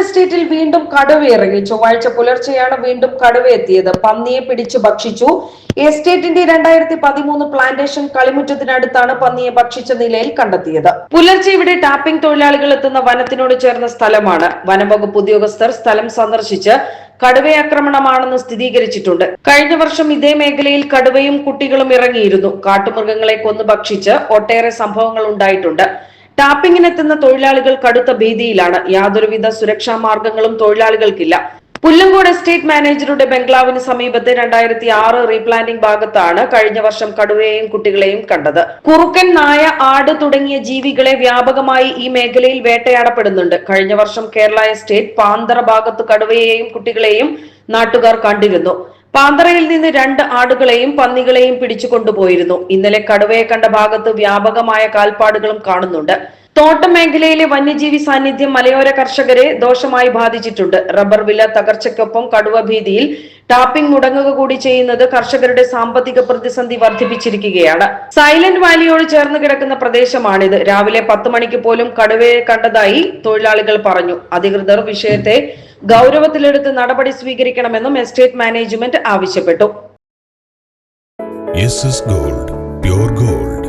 എസ്റ്റേറ്റിൽ വീണ്ടും കടുവ ഇറങ്ങി ചൊവ്വാഴ്ച പുലർച്ചെയാണ് വീണ്ടും കടുവ എത്തിയത് പന്നിയെ പിടിച്ചു ഭക്ഷിച്ചു. എസ്റ്റേറ്റിന്റെ രണ്ടായിരത്തി പതിമൂന്ന് പ്ലാന്റേഷൻ കളിമുറ്റത്തിനടുത്താണ് പന്നിയെ ഭക്ഷിച്ച നിലയിൽ കണ്ടെത്തിയത്. പുലർച്ചെ ഇവിടെ ടാപ്പിംഗ് തൊഴിലാളികൾ എത്തുന്ന വനത്തിനോട് ചേർന്ന സ്ഥലമാണ്. വനംവകുപ്പ് ഉദ്യോഗസ്ഥർ സ്ഥലം സന്ദർശിച്ച് കടുവയാക്രമണമാണെന്ന് സ്ഥിരീകരിച്ചിട്ടുണ്ട്. കഴിഞ്ഞ വർഷം ഇതേ മേഖലയിൽ കടുവയും കുട്ടികളും ഇറങ്ങിയിരുന്നു. കാട്ടുമൃഗങ്ങളെ കൊന്നു ഭക്ഷിച്ച് ഒട്ടേറെ സംഭവങ്ങൾ ഉണ്ടായിട്ടുണ്ട്. ടാപ്പിംഗിനെത്തുന്ന തൊഴിലാളികൾ കടുത്ത ഭീതിയിലാണ്. യാതൊരുവിധ സുരക്ഷാ മാർഗങ്ങളും തൊഴിലാളികൾക്കില്ല. പുല്ലങ്കോട് എസ്റ്റേറ്റ് മാനേജറുടെ ബംഗ്ലാവിന് സമീപത്തെ രണ്ടായിരത്തി ആറ് റീപ്ലാന്റിംഗ് ഭാഗത്താണ് കഴിഞ്ഞ വർഷം കടുവയെയും കുട്ടികളെയും കണ്ടത്. കുറുക്കൻ നായ ആട് തുടങ്ങിയ ജീവികളെ വ്യാപകമായി ഈ മേഖലയിൽ വേട്ടയാടപ്പെടുന്നുണ്ട്. കഴിഞ്ഞ വർഷം കേരള എസ്റ്റേറ്റ് പാന്തറ ഭാഗത്ത് കടുവയെയും കുട്ടികളെയും നാട്ടുകാർ കണ്ടിരുന്നു. പാന്തറയിൽ നിന്ന് രണ്ട് ആടുകളെയും പന്നികളെയും പിടിച്ചു കൊണ്ടുപോയിരുന്നു. ഇന്നലെ കടുവയെ കണ്ട ഭാഗത്ത് വ്യാപകമായ കാൽപ്പാടുകളും കാണുന്നുണ്ട്. തോട്ടം മേഖലയിലെ വന്യജീവി സാന്നിധ്യം മലയോര കർഷകരെ ദോഷമായി ബാധിച്ചിട്ടുണ്ട്. റബ്ബർ വില തകർച്ചയ്ക്കൊപ്പം കടുവ ഭീതിയിൽ ടാപ്പിംഗ് മുടങ്ങുക കൂടി ചെയ്യുന്നത് കർഷകരുടെ സാമ്പത്തിക പ്രതിസന്ധി വർദ്ധിപ്പിച്ചിരിക്കുകയാണ്. സൈലന്റ് വാലിയോട് ചേർന്ന് കിടക്കുന്ന പ്രദേശമാണിത്. രാവിലെ പത്ത് മണിക്ക് പോലും കടുവയെ കണ്ടതായി തൊഴിലാളികൾ പറഞ്ഞു. അധികൃതർ വിഷയത്തെ ഗൗരവത്തിലെടുത്ത് നടപടി സ്വീകരിക്കണമെന്നും എസ്റ്റേറ്റ് മാനേജ്മെന്റ് ആവശ്യപ്പെട്ടു. Gold gold